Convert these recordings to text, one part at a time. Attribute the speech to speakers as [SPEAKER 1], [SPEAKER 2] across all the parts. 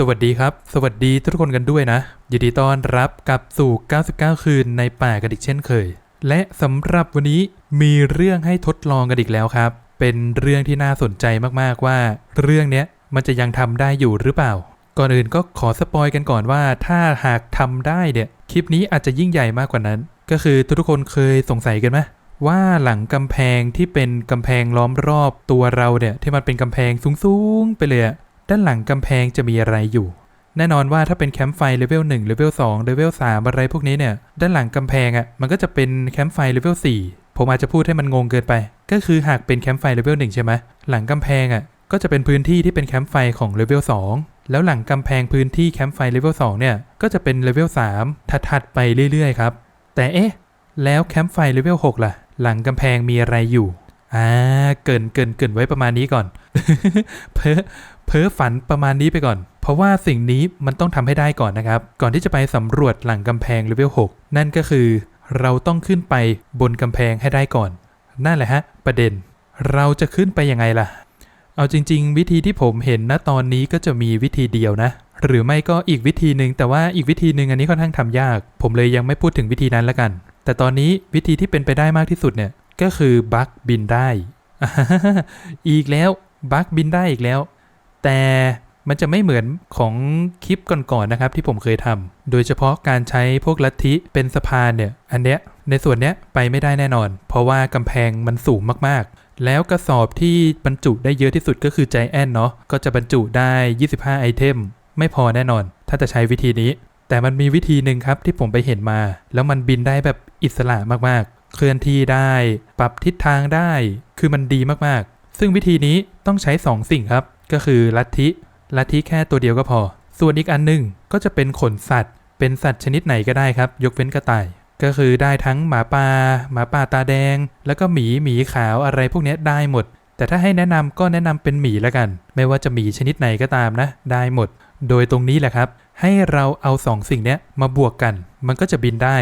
[SPEAKER 1] สวัสดีครับ สวัสดีทุกคนกันด้วยนะ ยินดีต้อนรับกับสู่ 99 คืนในป่ากันอีกเช่นเคย และสำหรับวันนี้มีเรื่องให้ทดลองกันอีกแล้วครับ เป็นเรื่องที่น่าสนใจมากๆว่า เรื่องเนี้ยมันจะยังทำได้อยู่หรือเปล่า ก่อนอื่นก็ขอสปอยกันก่อนว่า ถ้าหากทำได้เนี่ยคลิปนี้อาจจะยิ่งใหญ่มากกว่านั้น ก็คือทุกคนเคยสงสัยกันไหมว่าหลังกำแพงที่เป็นกำแพงล้อมรอบตัวเราเนี่ยที่มันเป็นกำแพงสูงๆไปเลยอะ ด้านหลังกำแพงจะมีอะไรอยู่ แน่นอนว่าถ้าเป็นแคมป์ไฟเลเวล1เลเวล2เลเวล3อะไรพวกนี้เนี่ย ด้านหลังกำแพงอะ่ะมันก็จะเป็นแคมป์ไฟเลเวล4ผมอาจจะพูดให้มันงงเกินไป ก็คือหากเป็นแคมป์ไฟเลเวล1ใช่ไหมหลังกำแพงอะ่ะก็จะเป็นพื้นที่ที่เป็นแคมป์ไฟของเลเวล2แล้วหลังกำแพงพื้นที่แคมป์ไฟเลเวล2เนี่ยก็จะเป็นเลเวล3ถัดๆไปเรื่อยๆครับแต่เอ๊ะแล้วแคมป์ไฟเลเวล6ล่ะ หลังกำแพงมีอะไรอยู่ อ่าเกินเกินเกินไว้ประมาณนี้ก่อน เพ้อเพ้อฝันประมาณนี้ไปก่อน เพราะว่าสิ่งนี้มันต้องทำให้ได้ก่อนนะครับ ก่อนที่จะไปสำรวจหลังกำแพงเลเวล6นั่นก็คือ เราต้องขึ้นไปบนกำแพงให้ได้ก่อน นั่นแหละฮะ ประเด็น เราจะขึ้นไปยังไงล่ะ เอาจริง ๆ วิธีที่ผมเห็นณตอนนี้ก็จะมีวิธีเดียวนะ หรือไม่ก็อีกวิธีหนึ่งแต่ว่าอีกวิธีหนึ่งอันนี้ค่อนข้างทำยาก ผมเลยยังไม่พูดถึงวิธีนั้นละกัน แต่ตอนนี้วิธีที่เป็นไปได้มากที่สุดเนี่ย ก็คือบัคบินได้ อีกแล้วบัคบินได้อีกแล้ว แต่มันจะไม่เหมือนของคลิปก่อนๆนะครับที่ผมเคยทำโดยเฉพาะการใช้พวกลัทธิเป็นสะพานเนี่ย อันเนี้ยในส่วนเนี้ยไปไม่ได้แน่นอน เพราะว่ากำแพงมันสูงมากๆ แล้วกระสอบที่บรรจุได้เยอะที่สุดก็คือใจแอนเนาะก็จะบรรจุได้ 25 ไอเทม ไม่พอแน่นอน ถ้าจะใช้วิธีนี้ แต่มันมีวิธีหนึ่งครับที่ผมไปเห็นมา แล้วมันบินได้แบบอิสระมากๆ เคลื่อนที่ได้ ปรับทิศทางได้ คือมันดีมากๆ ซึ่งวิธีนี้ต้องใช้ 2 สิ่งครับ ก็คือลัทธิลัทธิแค่ตัวเดียวก็พอ ส่วนอีกอันหนึงก็จะเป็นขนสัตว์ เป็นสัตว์ชนิดไหนก็ได้ครับ ยกเว้นกระต่าย ก็คือได้ทั้งหมาป่าหมาป่าตาแดง แล้วก็หมีหมีขาวอะไรพวกนี้ได้หมด แต่ถ้าให้แนะนำก็แนะนำเป็นหมีแล้วกัน ไม่ว่าจะหมีชนิดไหนก็ตามนะ ได้หมด โดยตรงนี้แหละครับ ให้เราเอาสองสิ่งนี้มาบวกกัน มันก็จะบินได้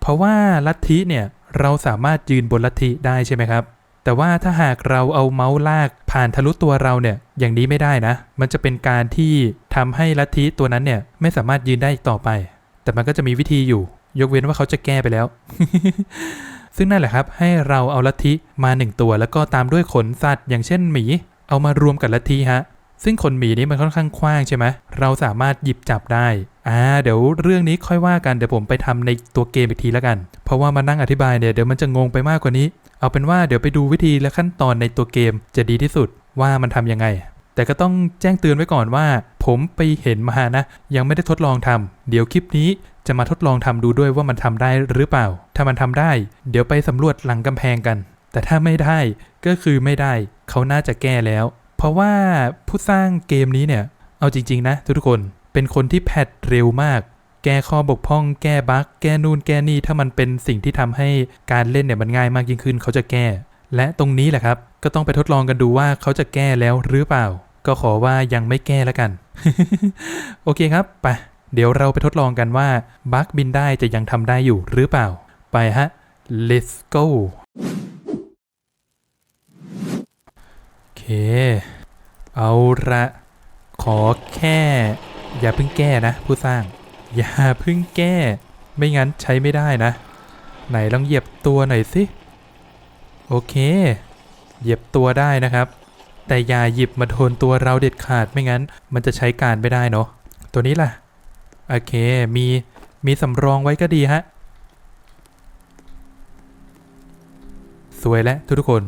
[SPEAKER 1] เพราะว่าลัทธิเนี่ย เราสามารถยืนบนลัทธิได้ใช่ไหมครับ แต่ว่าถ้าหากเราเอาเมาส์ลากผ่านทะลุตัวเราเนี่ย อย่างนี้ไม่ได้นะ มันจะเป็นการที่ทำให้ลัทธิตัวนั้นเนี่ยไม่สามารถยืนได้อีกต่อไป แต่มันก็จะมีวิธีอยู่ ยกเว้นว่าเขาจะแก้ไปแล้ว ซึ่งนั่นแหละครับ ให้เราเอาลัทธิมาหนึ่งตัว แล้วก็ตามด้วยขนสัตว์ อย่างเช่นหมี เอามารวมกับลัทธิฮะ ซึ่งขนหมีนี้มันค่อนข้างกว้างใช่ไหมเราสามารถหยิบจับได้ อ่าเดี๋ยวเรื่องนี้ค่อยว่ากันเดี๋ยวผมไปทำในตัวเกมอีกทีแล้วกัน เพราะว่ามานั่งอธิบายเนี่ยเดี๋ยวมันจะงงไปมากกว่านี้ เอาเป็นว่าเดี๋ยวไปดูวิธีและขั้นตอนในตัวเกมจะดีที่สุดว่ามันทำยังไง แต่ก็ต้องแจ้งเตือนไว้ก่อนว่า ผมไปเห็นมานะ ยังไม่ได้ทดลองทำเดี๋ยวคลิปนี้จะมาทดลองทำดูด้วยว่ามันทำได้หรือเปล่า ถ้ามันทำได้ เดี๋ยวไปสำรวจหลังกำแพงกัน แต่ถ้าไม่ได้ก็คือไม่ได้ เขาน่าจะแก้แล้ว เพราะว่าผู้สร้างเกมนี้เนี่ยเอาจริง ๆ นะทุกคน เป็นคนที่แพทเร็วมาก แก้ข้อบกพร่อง แก้บั๊กแก้นู่นแก้นี่ ถ้ามันเป็นสิ่งที่ทำให้การเล่นเนี่ยมันง่ายมากยิ่งขึ้น เขาจะแก้ และตรงนี้แหละครับ ก็ต้องไปทดลองกันดูว่าเขาจะแก้แล้วหรือเปล่า ก็ขอว่ายังไม่แก้แล้วกัน โอเคครับ ไป เดี๋ยวเราไปทดลองกันว่าบั๊กบินได้จะยังทำได้อยู่หรือเปล่า ไปฮะ let's go โอเค เอาละขอแค่ อย่าเพิ่งแก้นะ ผู้สร้าง อย่าเพิ่งแก้ ไม่งั้นใช้ไม่ได้นะ ไหนลองเหยียบตัวหน่อยสิ โอเค เหยียบตัวได้นะครับ แต่อย่าหยิบมาโดนตัวเราเด็ดขาดไม่งั้น มันจะใช้การไม่ได้เนาะตัวนี้ล่ะ โอเค มีมีสำรองไว้ก็ดีฮะ สวยแล้วทุกๆคน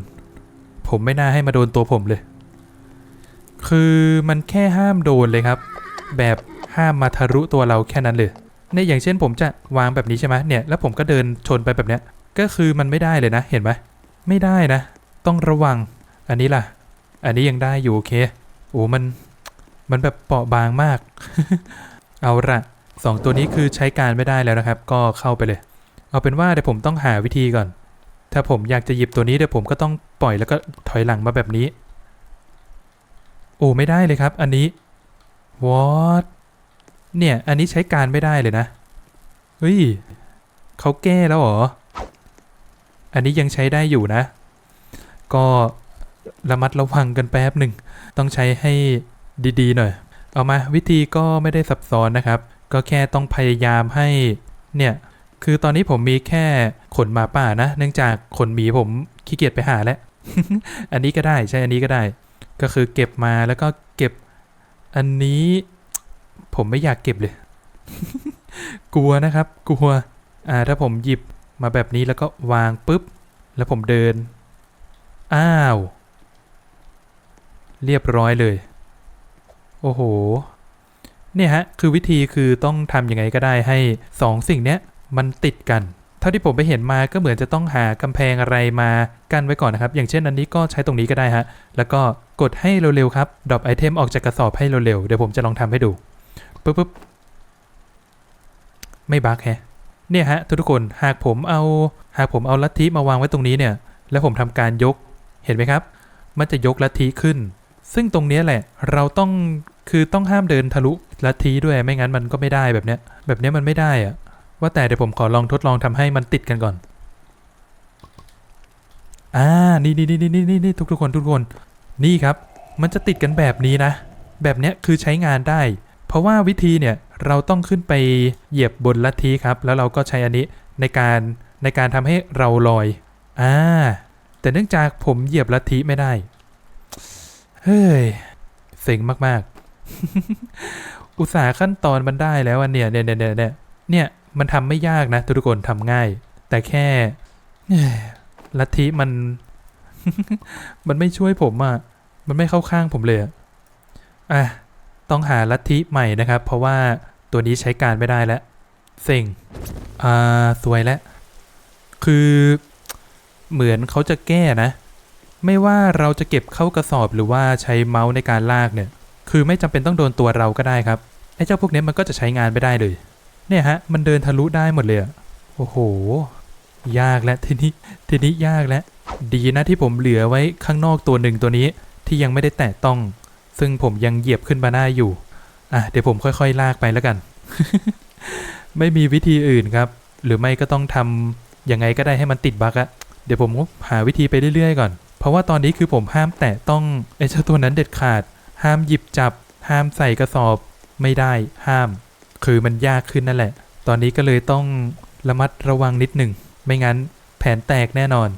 [SPEAKER 1] ผมไม่น่าให้มาโดนตัวผมเลย คือมันแค่ห้ามโดนเลยครับ แบบห้ามมาทะลุตัวเราแค่นั้นเลยเนี่ยอย่างเช่นผมจะวางแบบนี้ใช่ไหมเนี่ยแล้วผมก็เดินชนไปแบบเนี้ยก็คือมันไม่ได้เลยนะเห็นไหมไม่ได้นะ ต้องระวังอันนี้ล่ะ อันนี้ยังได้อยู่โอเคโอ้มันมันแบบเปราะบางมาก เอาละสองตัวนี้คือใช้การไม่ได้แล้วนะครับ ก็เข้าไปเลย เอาเป็นว่าเดี๋ยวผมต้องหาวิธีก่อน ถ้าผมอยากจะหยิบตัวนี้เดี๋ยวผมก็ต้องปล่อยแล้วก็ถอยหลังมาแบบนี้ โอ้ไม่ได้เลยครับ อันนี้ what เนี่ย อันนี้ใช้การไม่ได้เลยนะ เฮ้ยเขาแก้แล้วเหรอ อันนี้ยังใช้ได้อยู่นะ ก็ระมัดระวังกันแป๊บหนึ่ง ต้องใช้ให้ดีๆหน่อย เอามาวิธีก็ไม่ได้ซับซ้อนนะครับ ก็แค่ต้องพยายามให้ เนี่ย คือตอนนี้ผมมีแค่ขนหมาป่านะ เนื่องจากขนหมีผมขี้เกียจไปหาแล้ว อันนี้ก็ได้ใช่ อันนี้ก็ได้ ก็คือเก็บมาแล้วก็ อันนี้ผมไม่อยากเก็บเลย กลัวนะครับ กลัว อ่า ถ้าผมหยิบมาแบบนี้แล้วก็วางปุ๊บ แล้วผมเดิน อ้าว เรียบร้อยเลย โอ้โห เนี่ยฮะ คือวิธีคือต้องทำยังไงก็ได้ให้สองสิ่งเนี้ยมันติดกัน เท่าที่ผมไปเห็นมาก็เหมือนจะต้องหากำแพงอะไรมากั้นไว้ก่อนนะครับ อย่างเช่นอันนี้ก็ใช้ตรงนี้ก็ได้ฮะ แล้วก็กดให้เร็วๆครับดรอปไอเทมออกจากกระสอบให้เร็วๆ เดี๋ยวผมจะลองทำให้ดูปุ๊บปุ๊บไม่บั๊กแฮะ เนี่ยฮะทุกๆคนหากผมเอาหากผมเอาลัทธิมาวางไว้ตรงนี้เนี่ย แล้วผมทำการยกเห็นไหมครับ มันจะยกลัทธิขึ้น ซึ่งตรงนี้แหละเราต้องคือต้องห้ามเดินทะลุลัทธิด้วยไม่งั้นมันก็ไม่ได้แบบเนี้ยแบบเนี้ยมันไม่ได้อะ ว่าแต่เดี๋ยวผมขอลองทดลองทำให้มันติดกันก่อน อ่า นี่นี่นี่นี่นี่นี่ทุกทุกคนทุกคน นี่ครับ มันจะติดกันแบบนี้นะ แบบเนี้ยคือใช้งานได้ เพราะว่าวิธีเนี่ยเราต้องขึ้นไปเหยียบบนลัทธิครับ แล้วเราก็ใช้อันนี้ในการในการทำให้เราลอย อ่า แต่เนื่องจากผมเหยียบลัทธิไม่ได้ เฮ้ยเซ็งมากๆ อุตสาห์ขั้นตอนมันได้แล้วอันเนี่ยเนี่ยเนี่ยเนี่ยเนี่ยเนี่ย มันทำไม่ยากนะ ทุกคนทำง่าย แต่แค่ลัทธิมัน มันไม่ช่วยผมอะ่ะ มันไม่เข้าข้างผมเลยอะต้องหาลัทธิใหม่นะครับ เพราะว่าตัวนี้ใช้การไม่ได้แล้วเซ็งอ่าสวยแล้ว คือเหมือนเขาจะแก้นะ ไม่ว่าเราจะเก็บเข้ากระสอบหรือว่าใช้เมาส์ในการลากเนี่ย คือไม่จำเป็นต้องโดนตัวเราก็ได้ครับไอ้เจ้าพวกนี้มันก็จะใช้งานไม่ได้เลย เนี่ยฮะ มันเดินทะลุได้หมดเลยอะโอ้โห ยากแล้วทีนี้ทีนี้ยากแล้ว ดีนะที่ผมเหลือไว้ข้างนอกตัวหนึ่งตัวนี้ที่ยังไม่ได้แตะต้อง ซึ่งผมยังเหยียบขึ้นมาได้อยู่ อะ เดี๋ยวผมค่อยๆ ลากไปแล้วกัน ไม่มีวิธีอื่นครับ หรือไม่ก็ต้องทำยังไงก็ได้ให้มันติดบั๊กอะเดี๋ยวผมหาวิธีไปเรื่อยๆก่อน เพราะว่าตอนนี้คือผมห้ามแตะต้องไอ้เจ้าตัวนั้นเด็ดขาด ห้ามหยิบจับ ห้ามใส่กระสอบ ไม่ได้ ห้าม คือมันยากขึ้นนั่นแหละ ตอนนี้ก็เลยต้องระมัดระวังนิดหนึ่ง ไม่งั้นแผนแตกแน่นอน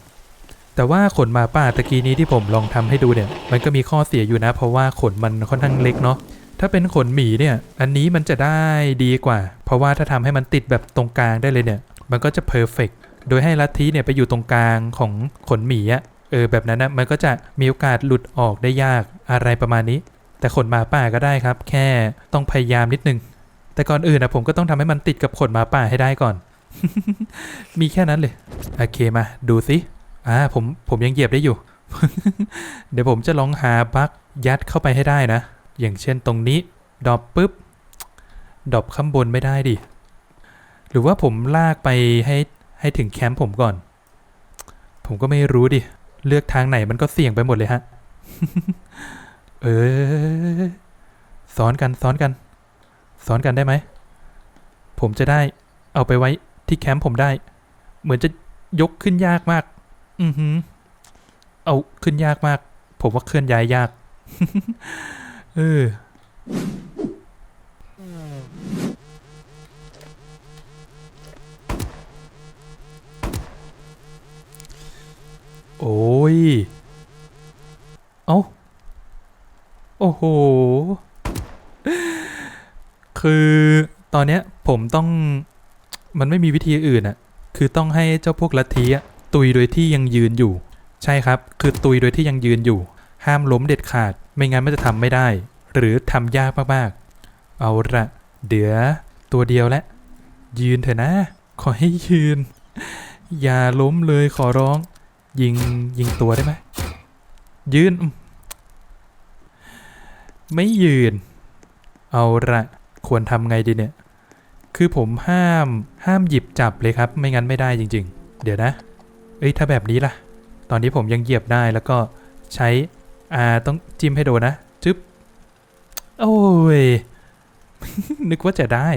[SPEAKER 1] แต่ว่าขนมาป่าตะกี้นี้ที่ผมลองทำให้ดูเนี่ย มันก็มีข้อเสียอยู่นะ เพราะว่าขนมันค่อนข้างเล็กเนาะ ถ้าเป็นขนหมีเนี่ย อันนี้มันจะได้ดีกว่า เพราะว่าถ้าทำให้มันติดแบบตรงกลางได้เลยเนี่ย มันก็จะเพอร์เฟกโดยให้ลัทธิเนี่ยไปอยู่ตรงกลางของขนหมีอะเออแบบนั้นนะมันก็จะมีโอกาสหลุดออกได้ยากอะไรประมาณนี้ แต่ขนมาป่าก็ได้ครับ แค่ต้องพยายามนิดนึง แต่ก่อนอื่นนะผมก็ต้องทำให้มันติดกับขนหมาป่าให้ได้ก่อน มีแค่นั้นเลย โอเคมา ดูสิอ่าผมผมยังเหยียบได้อยู่ เดี๋ยวผมจะลองหาบั๊กยัดเข้าไปให้ได้นะ อย่างเช่นตรงนี้ ดรอปปุ๊บ ดรอปข้างบนไม่ได้ดิ หรือว่าผมลากไปให้ให้ถึงแคมป์ผมก่อน ผมก็ไม่รู้ดิ เลือกทางไหนมันก็เสี่ยงไปหมดเลยฮะ เออซ้อนกันซ้อนกัน ซ้อนกันได้ไหม ผมจะได้เอาไปไว้ที่แคมป์ผมได้ เหมือนจะยกขึ้นยากมาก อือหือ เอาขึ้นยากมาก ผมว่าเคลื่อนย้ายยาก เออโอ้ย เอาโอ้โห คือตอนเนี้ยผมต้องมันไม่มีวิธีอื่นอะคือต้องให้เจ้าพวกลัทธิอะตุยโดยที่ยังยืนอยู่ ใช่ครับ คือตุยโดยที่ยังยืนอยู่ ห้ามล้มเด็ดขาด ไม่งั้นมันจะทำไม่ได้ หรือทำยากมากๆ เอาละเดี๋ยวตัวเดียวและ ยืนเถอะนะ ขอให้ยืน อย่าล้มเลยขอร้อง ยิงยิงตัวได้ไหมยืน ไม่ยืน เอาละ ควรทำไงดีเนี่ย คือผมห้ามห้ามหยิบจับเลยครับ ไม่งั้นไม่ได้จริง ๆ เดี๋ยวนะ เอ้ยถ้าแบบนี้ล่ะ ตอนนี้ผมยังเหยียบได้แล้วก็ใช้อ่าต้องจิ้มให้โดนนะจึ๊บโอ้ย นึกว่าจะได้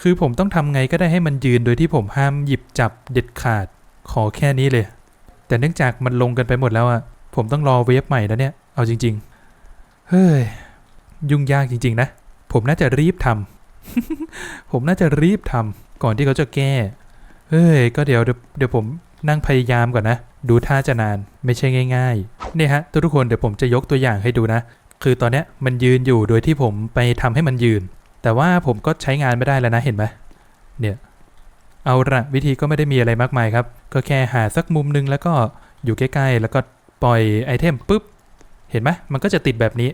[SPEAKER 1] คือผมต้องทำไงก็ได้ให้มันยืนโดยที่ผมห้ามหยิบจับเด็ดขาดขอแค่นี้เลย แต่เนื่องจากมันลงกันไปหมดแล้วอะผมต้องรอเวฟใหม่แล้วเนี่ย เอาจริง ๆ เฮ้ย ยุ่งยากจริง ๆ นะ ผมน่าจะรีบทำผมน่าจะรีบทำก่อนที่เขาจะแก้ เฮ้ย ก็เดี๋ยวเดี๋ยวผมนั่งพยายามก่อนนะ ดูท่าจะนานไม่ใช่ง่ายๆ เนี่ยฮะ ทุกคนเดี๋ยวผมจะยกตัวอย่างให้ดูนะ คือตอนเนี้ยมันยืนอยู่โดยที่ผมไปทำให้มันยืน แต่ว่าผมก็ใช้งานไม่ได้แล้วนะเห็นไหมเนี่ย เอาละวิธีก็ไม่ได้มีอะไรมากมายครับ ก็แค่หาสักมุมนึงแล้วก็อยู่ใกล้ๆ แล้วก็ปล่อยไอเทมปุ๊บ เห็นไหมมันก็จะติดแบบนี้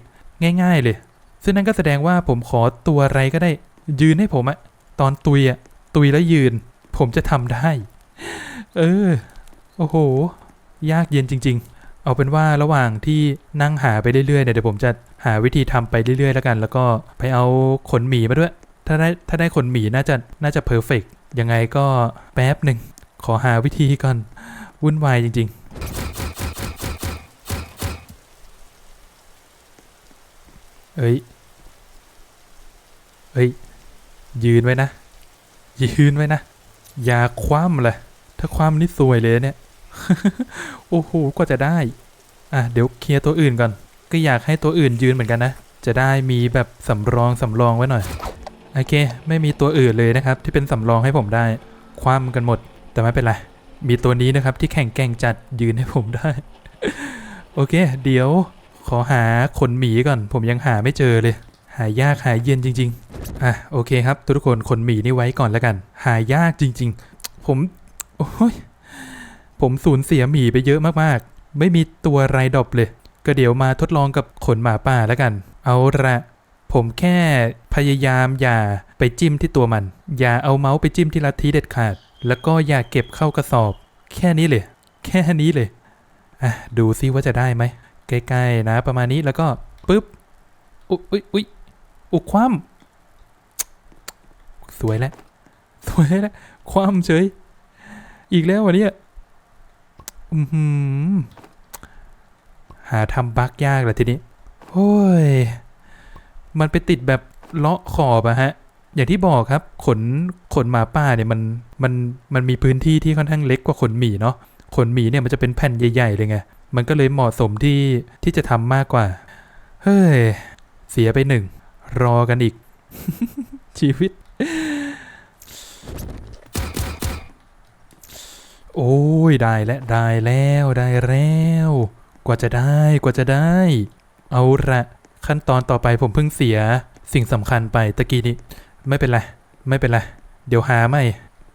[SPEAKER 1] ง่าย ๆเลย ซึ่งนั่นก็แสดงว่าผมขอตัวอะไรก็ได้ ยืนให้ผมอะตอนตุยอะตุยแล้วยืน ผมจะทำได้ เออ โอ้โห ยากเย็นจริง ๆ เอาเป็นว่าระหว่างที่นั่งหาไปเรื่อยๆเนี่ยเดี๋ยวผมจะหาวิธีทำไปเรื่อยๆแล้วกัน แล้วก็ไปเอาขนหมีมาด้วย ถ้าได้ถ้าได้ขนหมีน่าจะน่าจะเพอร์เฟกยังไงก็แป๊บหนึ่งขอหาวิธีก่อนวุ่นวายจริง ๆเอ้ย เอ้ย ยืนไว้นะ ยืนไว้นะ อย่าคว่ำเลยถ้าคว่ำนี่ซวยเลยเนี่ย โอ้โหกว่าจะได้ อะ เดี๋ยวเคลียร์ตัวอื่นก่อน ก็อยากให้ตัวอื่นยืนเหมือนกันนะ จะได้มีแบบสำรองสำรองไว้หน่อย โอเค ไม่มีตัวอื่นเลยนะครับ ที่เป็นสำรองให้ผมได้ คว่ำกันหมด แต่ไม่เป็นไร มีตัวนี้นะครับที่แข่งแก่งจัดยืนให้ผมได้ โอเค เดี๋ยวขอหาขนหมีก่อน ผมยังหาไม่เจอเลย หายากหายเย็นจริง ๆ อะโอเคครับ ทุกคนขนหมีนี่ไว้ก่อนแล้วกัน หายากจริง ๆ ผมโอ้ยผมสูญเสียหมีไปเยอะมากๆ ไม่มีตัวไรดอปเลย ก็เดี๋ยวมาทดลองกับขนหมาป่าแล้วกัน เอาละผมแค่พยายามอย่าไปจิ้มที่ตัวมัน อย่าเอาเมาส์ไปจิ้มที่ลัทธิเด็ดขาด แล้วก็อย่าเก็บเข้ากระสอบ แค่นี้เลย แค่นี้เลยอะดูซิว่าจะได้ไหมใกล้ๆนะประมาณนี้แล้วก็ปึ๊บอุ๊ยอุ๊ย อุ๊ยอุยคว่ำสวยแล้วสวยแล้วคว่ำเฉย อีกแล้ววันนี้อือหือหาทำบักยากลยทีนี้โอ้ย มันไปติดแบบเลาะขอบอะฮะ อย่างที่บอกครับ ขนขนหมาป่าเนี่ยมันมันมันมีพื้นที่ที่ค่อนข้างเล็กกว่าขนหมีเนาะ ขนหมีเนี่ยมันจะเป็นแผ่นใหญ่ๆเลยไง มันก็เลยเหมาะสมที่ที่จะทำมากกว่า เฮ้ย เสียไปหนึ่ง รอกันอีก ชีวิต โอ้ย ได้แล้วได้แล้วได้แล้ว กว่าจะได้กว่าจะได้ เอาละขั้นตอนต่อไปผมเพิ่งเสียสิ่งสำคัญไปตะกี้นี้ ไม่เป็นไร ไม่เป็นไร เดี๋ยวหาไม่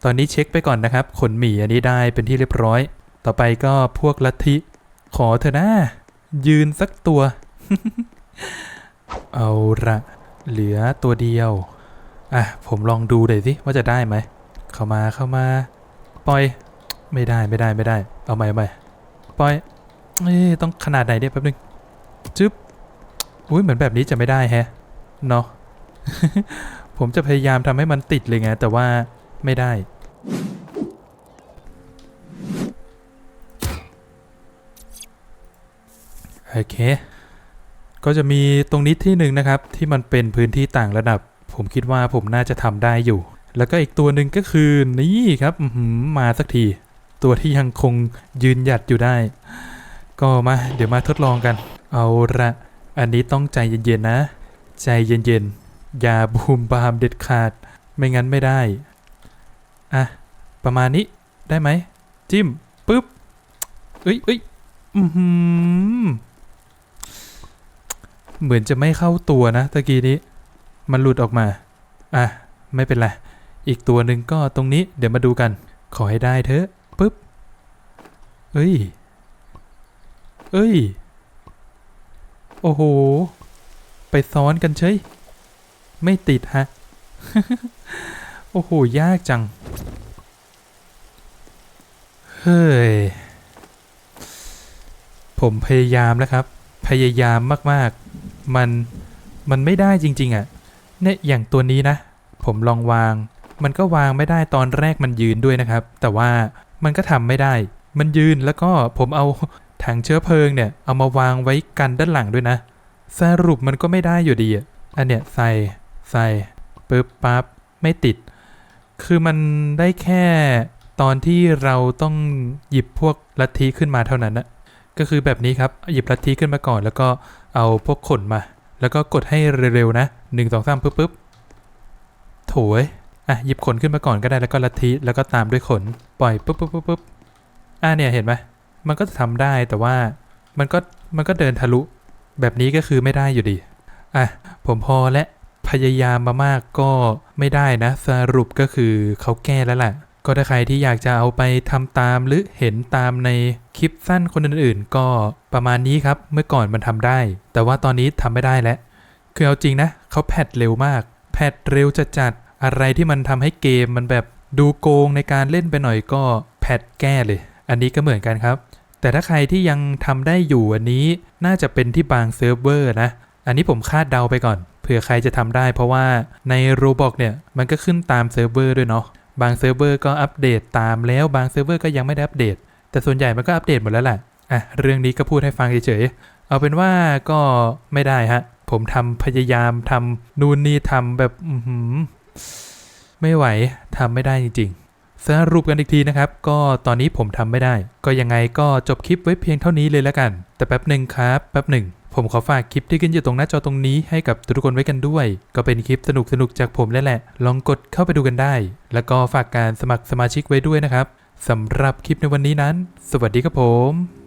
[SPEAKER 1] ตอนนี้เช็คไปก่อนนะครับ ขนหมีอันนี้ได้เป็นที่เรียบร้อย ต่อไปก็พวกลัทธิขอเถอะนะ ยืนสักตัว เอาละ เหลือตัวเดียว อะ ผมลองดูหน่อยสิว่าจะได้ไหม เข้ามาเข้ามา ปล่อย ไม่ได้ไม่ได้ไม่ได้ เอาใหม่ใหม่ปล่อยเอ้ต้องขนาดไหนเนี่ยแป๊บนึง จึ๊บ อุ้ยเหมือนแบบนี้จะไม่ได้แฮะ เนาะ ผมจะพยายามทำให้มันติดเลยไง แต่ว่าไม่ได้ โอเค ก็จะมีตรงนี้ที่หนึ่งนะครับ ที่มันเป็นพื้นที่ต่างระดับ ผมคิดว่าผมน่าจะทำได้อยู่ แล้วก็อีกตัวหนึ่งก็คือนี่ครับมาสักที ตัวที่ยังคงยืนหยัดอยู่ได้ ก็มา เดี๋ยวมาทดลองกัน เอาละอันนี้ต้องใจเย็นๆนะ ใจเย็นๆ อย่าบูมบามเด็ดขาด ไม่งั้นไม่ได้ อะ ประมาณนี้ได้ไหม จิ้มปุ๊บเอ้ยเอ้ยอือหือ เหมือนจะไม่เข้าตัวนะตะกี้นี้ มันหลุดออกมา อะ ไม่เป็นไร อีกตัวหนึ่งก็ตรงนี้ เดี๋ยวมาดูกัน ขอให้ได้เถอะปุ๊บ เอ้ย เอ้ย โอ้โห ไปซ้อนกันเฉย ไม่ติดฮะ โอ้โห ยากจัง เฮ้ย ผมพยายามแล้วครับ พยายามมาก ๆ มันมันไม่ได้จริง ๆอะเนี่ยอย่างตัวนี้นะ ผมลองวาง มันก็วางไม่ได้ตอนแรกมันยืนด้วยนะครับ แต่ว่ามันก็ทำไม่ได้ มันยืนแล้วก็ผมเอาถังเชื้อเพลิงเนี่ย เอามาวางไว้กันด้านหลังด้วยนะ สรุปมันก็ไม่ได้อยู่ดีอะอันเนี้ยใส่ใส่ปึ๊บปั๊บไม่ติด คือมันได้แค่ตอนที่เราต้องหยิบพวกลัทธิขึ้นมาเท่านั้นนะ ก็คือแบบนี้ครับหยิบลัทธิขึ้นมาก่อน แล้วก็เอาพวกขนมา แล้วก็กดให้เร็วๆนะหนึ่งสองสามปุ๊บปุ๊บโถยอะหยิบขนขึ้นมาก่อนก็ได้แล้วก็ลัทธิแล้วก็ตามด้วยขนปล่อยปุ๊บปุ๊บปุ๊บปุ๊บอะเนี่ยเห็นไหมมันก็จะทำได้แต่ว่ามันก็มันก็เดินทะลุ แบบนี้ก็คือไม่ได้อยู่ดีอะผมพอและพยายามมามากก็ไม่ได้นะ สรุปก็คือเขาแก้แล้วแหละ ก็ถ้าใครที่อยากจะเอาไปทำตามหรือเห็นตามในคลิปสั้นคนอื่นๆ ก็ประมาณนี้ครับเมื่อก่อนมันทำได้ แต่ว่าตอนนี้ทำไม่ได้แล้ว คือเอาจริงนะเขาแพทเร็วมาก แพทเร็วจะจัดๆอะไรที่มันทำให้เกมมันแบบดูโกงในการเล่นไปหน่อยก็แพทแก้เลย อันนี้ก็เหมือนกันครับ แต่ถ้าใครที่ยังทำได้อยู่อันนี้น่าจะเป็นที่บางเซิร์ฟเวอร์นะ อันนี้ผมคาดเดาไปก่อนเผื่อใครจะทำได้เพราะว่าใน Roblox เนี่ยมันก็ขึ้นตามเซิร์ฟเวอร์ด้วยเนาะ บางเซิร์ฟเวอร์ก็อัปเดตตามแล้วบางเซิร์ฟเวอร์ก็ยังไม่ได้อัปเดต แต่ส่วนใหญ่มันก็อัปเดตหมดแล้วแหละอะเรื่องนี้ก็พูดให้ฟังเฉยๆเอาเป็นว่าก็ไม่ได้ฮะ ผมทำพยายามทำนู่นนี่ทำแบบอืไม่ไหวทำไม่ได้จริงๆ สรุปกันอีกทีนะครับ ก็ตอนนี้ผมทำไม่ได้ ก็ยังไงก็จบคลิปไว้เพียงเท่านี้เลยแล้วกัน แต่แป๊บหนึ่งครับ แป๊บหนึ่ง ผมขอฝากคลิปที่ขึ้นอยู่ตรงหน้าจอตรงนี้ให้กับทุกคนไว้กันด้วย ก็เป็นคลิปสนุกๆจากผมแล้วแหละ ลองกดเข้าไปดูกันได้ แล้วก็ฝากการสมัครสมาชิกไว้ด้วยนะครับสำหรับคลิปในวันนี้นั้น สวัสดีครับผม